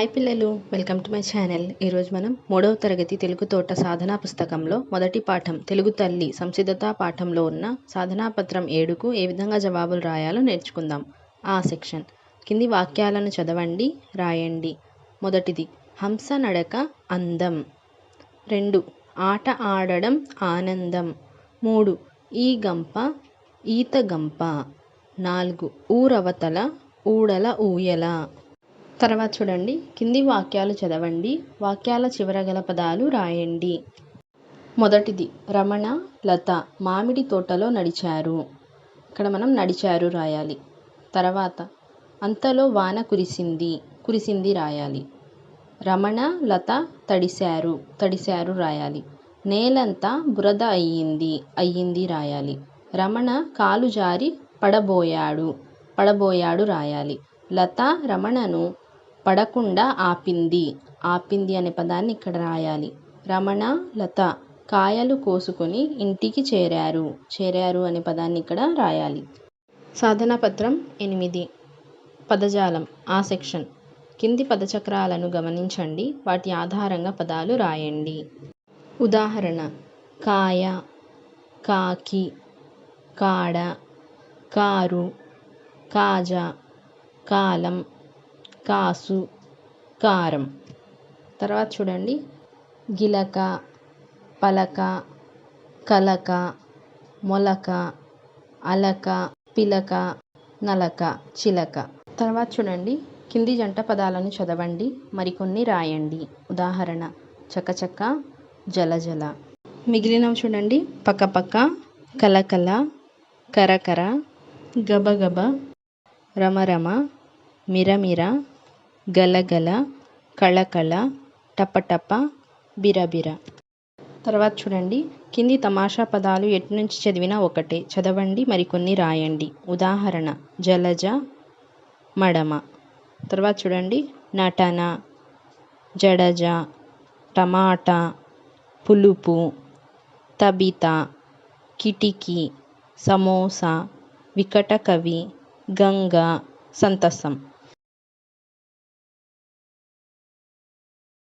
Hi పిల్లలు welcome to my channel. ఈరోజు మనం మూడవ తరగతి తెలుగు తోట సాధనా పుస్తకంలో మొదటి పాఠం తెలుగు తల్లి సంసిద్ధత పాఠంలో ఉన్న సాధనా పత్రం ఏడుకు ఏ విధంగా జవాబులు రాయాలో నేర్చుకుందాం. ఆ సెక్షన్. కింది వాక్యాలను చదవండి రాయండి. మొదటిది హంస నడక అందం. రెండు ఆట ఆడడం ఆనందం. మూడు ఈ గంప ఈత గంప. నాలుగు ఊరవతల ఊడల ఊయల. తర్వాత చూడండి. కింది వాక్యాలు చదవండి. వాక్యాల చివర గల పదాలు రాయండి. మొదటిది రమణ లత మామిడి తోటలో నడిచారు. ఇక్కడ మనం నడిచారు రాయాలి. తర్వాత అంతలో వాన కురిసింది కురిసింది రాయాలి. రమణ లత తడిశారు తడిశారు రాయాలి. నేలంతా బురద అయ్యింది అయ్యింది రాయాలి. రమణ కాలు జారి పడబోయాడు పడబోయాడు రాయాలి. లత రమణను పడకుండా ఆపింది. ఆపింది అనే పదాన్ని ఇక్కడ రాయాలి. రమణ లత కాయలు కోసుకొని ఇంటికి చేరారు. చేరారు అనే పదాన్ని ఇక్కడ రాయాలి. సాధన పత్రం ఎనిమిది. పదజాలం ఆ సెక్షన్. కింది పదచక్రాలను గమనించండి. వాటి ఆధారంగా పదాలు రాయండి. ఉదాహరణ. కాయ కాకి కాడ కారు కాజా కాలం కాసు కారం. తర్వాత చూడండి. గిలక పలక కలక మొలక అలక పిలక నలక చిలక. తర్వాత చూడండి. కింది జంట పదాలను చదవండి. మరికొన్ని రాయండి. ఉదాహరణ చకచక జలజల. మిగిలినవి చూడండి. పక్కపక్క కలకల కరకర గబగబ రమరమ మిరమిర గలగల కళకళ టపటప బిరబిర. తర్వాత చూడండి. కింది తమాషా పదాలు ఎటు నుంచి చదివినా ఒకటే. చదవండి మరికొన్ని రాయండి. ఉదాహరణ జలజ మడమ. తర్వాత చూడండి. నటన జడజ టమాటా పులుపు తబిత కిటికీ సమోసా వికట కవి గంగ సంతసం.